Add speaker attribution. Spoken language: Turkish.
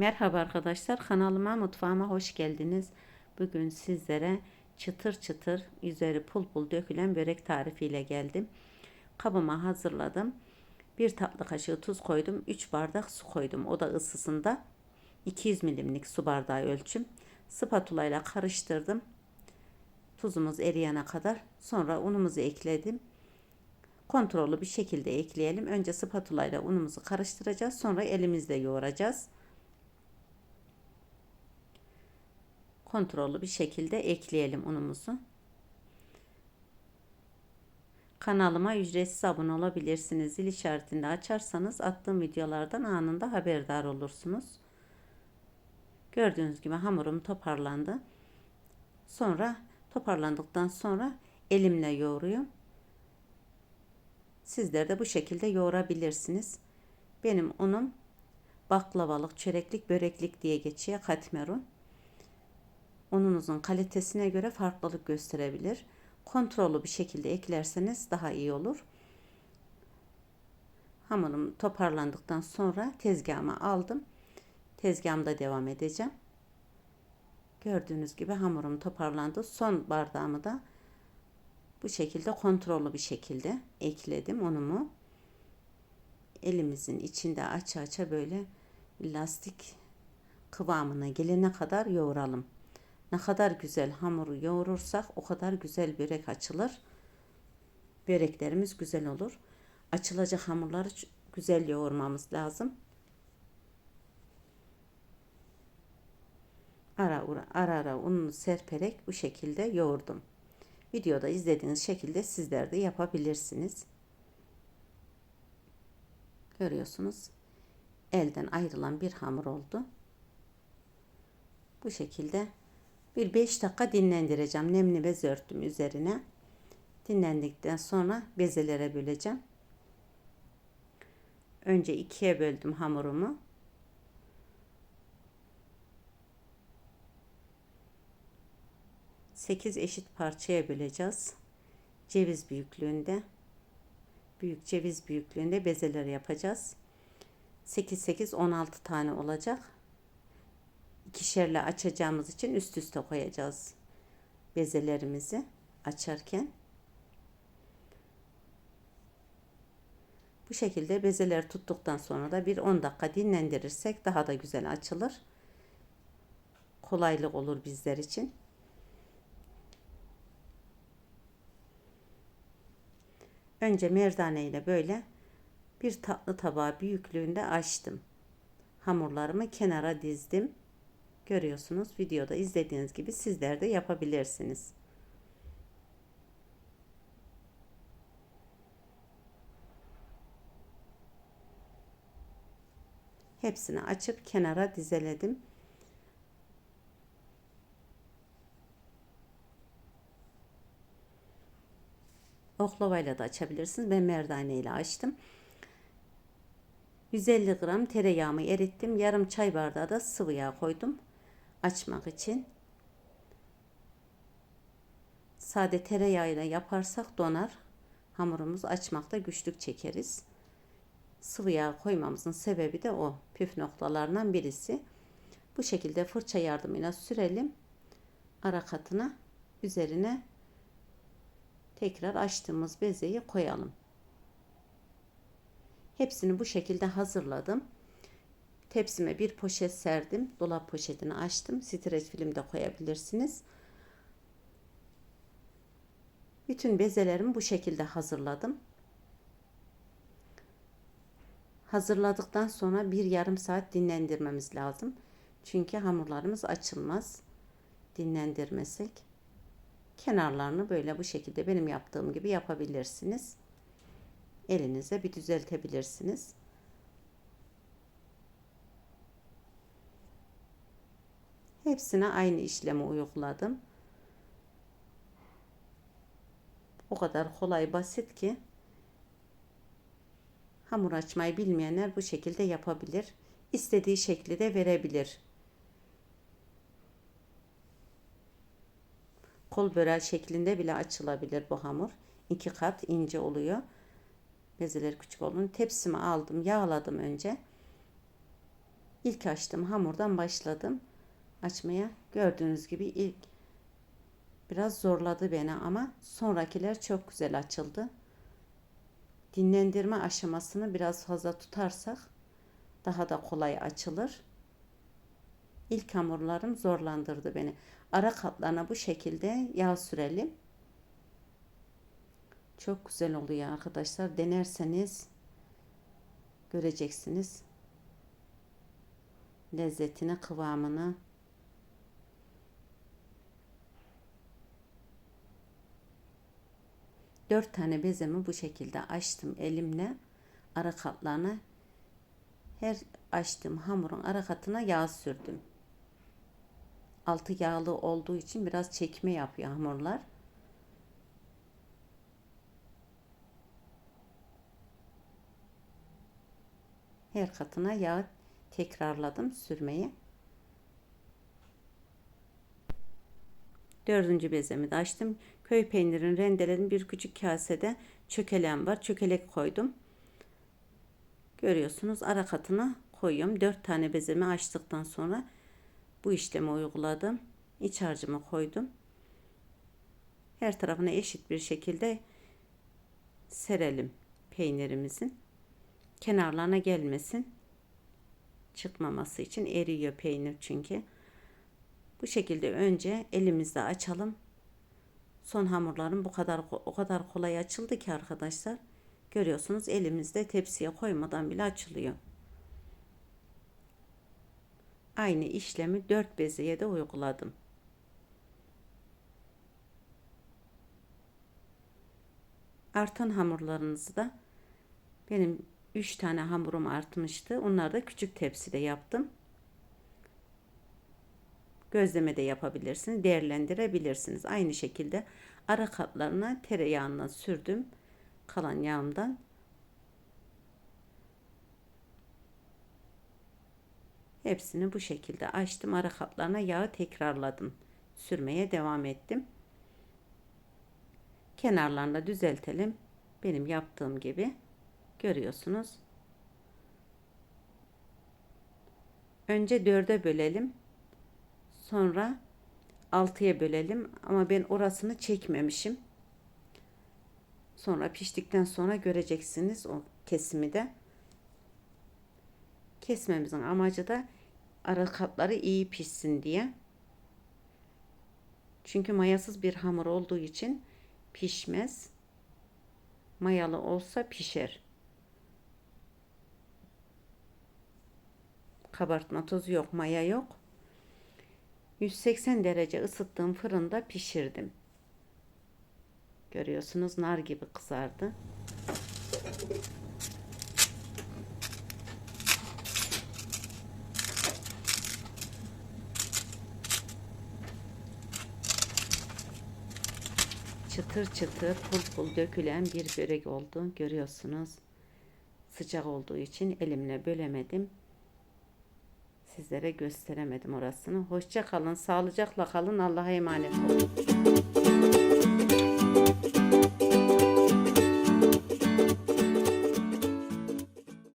Speaker 1: Merhaba arkadaşlar kanalıma mutfağıma hoş geldiniz. Bugün sizlere çıtır çıtır üzeri pul pul dökülen börek tarifiyle geldim. Kabıma hazırladım. Bir tatlı kaşığı tuz koydum. 3 bardak su koydum. O da ısısında 200 milimlik su bardağı ölçüm. Spatula ile karıştırdım. Tuzumuz eriyene kadar. Sonra unumuzu ekledim. Kontrollü bir şekilde ekleyelim. Önce spatula ile unumuzu karıştıracağız. Sonra elimizle yoğuracağız. Kontrollü bir şekilde ekleyelim unumuzu. Kanalıma ücretsiz abone olabilirsiniz. Zil işaretini açarsanız attığım videolardan anında haberdar olursunuz. Gördüğünüz gibi hamurum toparlandı. Sonra toparlandıktan sonra elimle yoğuruyorum. Sizler de bu şekilde yoğurabilirsiniz. Benim unum baklavalık, çöreklik, böreklik diye geçiyor katmerun ununuzun kalitesine göre farklılık gösterebilir. Kontrollü bir şekilde eklerseniz daha iyi olur. Hamurum toparlandıktan sonra tezgahıma aldım. Tezgahımda devam edeceğim. Gördüğünüz gibi hamurum toparlandı. Son bardağımı da bu şekilde kontrollü bir şekilde ekledim unumu. Elimizin içinde aça aça böyle lastik kıvamına gelene kadar yoğuralım. Ne kadar güzel hamuru yoğurursak o kadar güzel börek açılır. Böreklerimiz güzel olur. Açılacak hamurları güzel yoğurmamız lazım. Ara ara, ara ununu serperek bu şekilde yoğurdum. Videoda izlediğiniz şekilde sizler de yapabilirsiniz. Görüyorsunuz. Elden ayrılan bir hamur oldu. Bu şekilde bir 5 dakika dinlendireceğim. Nemli bez örttüm üzerine. Dinlendikten sonra bezelere böleceğim. Önce ikiye böldüm hamurumu. Sekiz eşit parçaya böleceğiz. Ceviz büyüklüğünde. Büyük ceviz büyüklüğünde bezeler yapacağız. 8 8 16 tane olacak ikişerle açacağımız için üst üste koyacağız bezelerimizi açarken. Bu şekilde bezeler tuttuktan sonra da bir 10 dakika dinlendirirsek daha da güzel açılır. Kolaylık olur bizler için. Önce merdane ile böyle bir tatlı tabağı büyüklüğünde açtım. Hamurlarımı kenara dizdim. Görüyorsunuz videoda izlediğiniz gibi sizler de yapabilirsiniz. Hepsini açıp kenara dizeledim. Oklavayla da açabilirsiniz. Ben merdane ile açtım. 150 gram tereyağımı erittim. Yarım çay bardağı da sıvı yağ koydum açmak için. Sade tereyağıyla yaparsak donar. Hamurumuz açmakta güçlük çekeriz. Sıvı yağ koymamızın sebebi de o. Püf noktalarından birisi. Bu şekilde fırça yardımıyla sürelim. Ara katına üzerine tekrar açtığımız bezeyi koyalım. Hepsini bu şekilde hazırladım. Tepsime bir poşet serdim. Dolap poşetini açtım. Streç film de koyabilirsiniz. Bütün bezelerimi bu şekilde hazırladım. Hazırladıktan sonra bir yarım saat dinlendirmemiz lazım. Çünkü hamurlarımız açılmaz. Dinlendirmesek. Kenarlarını böyle bu şekilde benim yaptığım gibi yapabilirsiniz. Elinize bir düzeltebilirsiniz. Hepsine aynı işlemi uyguladım. O kadar kolay basit ki hamur açmayı bilmeyenler bu şekilde yapabilir. İstediği şekli de verebilir. Kol böreği şeklinde bile açılabilir bu hamur. İki kat ince oluyor. Bezeler küçük olun. Tepsimi aldım, yağladım önce. İlk açtığım hamurdan başladım açmaya. Gördüğünüz gibi ilk biraz zorladı beni ama sonrakiler çok güzel açıldı. Dinlendirme aşamasını biraz fazla tutarsak daha da kolay açılır. İlk hamurlarım zorlandırdı beni. Ara katlarına bu şekilde yağ sürelim. Çok güzel oluyor arkadaşlar. Denerseniz göreceksiniz. Lezzetini, kıvamını. Dört tane bezemi bu şekilde açtım elimle. Ara katlarına her açtığım hamurun ara katına yağ sürdüm. Altı yağlı olduğu için biraz çekme yapıyor hamurlar. Her katına yağ tekrarladım sürmeyi. Dördüncü bezemi de açtım. Köy peynirini rendeledim. Bir küçük kasede çökelem var. Çökelek koydum. Görüyorsunuz ara katına koyuyorum. Dört tane bezemi açtıktan sonra bu işlemi uyguladım. İç harcımı koydum. Her tarafına eşit bir şekilde serelim peynirimizin. Kenarlarına gelmesin. Çıkmaması için eriyor peynir çünkü. Bu şekilde önce elimizde açalım. Son hamurlarım bu kadar o kadar kolay açıldı ki arkadaşlar. Görüyorsunuz elimizde tepsiye koymadan bile açılıyor. Aynı işlemi dört bezeye de uyguladım. Artan hamurlarınızı da benim 3 tane hamurum artmıştı. Onları da küçük tepside yaptım. Gözleme de yapabilirsiniz. Değerlendirebilirsiniz. Aynı şekilde ara katlarına tereyağına sürdüm. Kalan yağımdan. Hepsini bu şekilde açtım. Ara katlarına yağı tekrarladım. Sürmeye devam ettim. Kenarlarını düzeltelim. Benim yaptığım gibi görüyorsunuz. Önce dörde bölelim. Sonra 6'ya bölelim ama ben orasını çekmemişim. Sonra piştikten sonra göreceksiniz o kesimi de. Kesmemizin amacı da ara katları iyi pişsin diye. Çünkü mayasız bir hamur olduğu için pişmez. Mayalı olsa pişer. Kabartma tozu yok, maya yok. 180 derece ısıttığım fırında pişirdim. Görüyorsunuz nar gibi kızardı. Çıtır çıtır pul pul dökülen bir börek oldu. Görüyorsunuz. Sıcak olduğu için elimle bölemedim sizlere gösteremedim orasını. Hoşça kalın, sağlıcakla kalın. Allah'a emanet olun.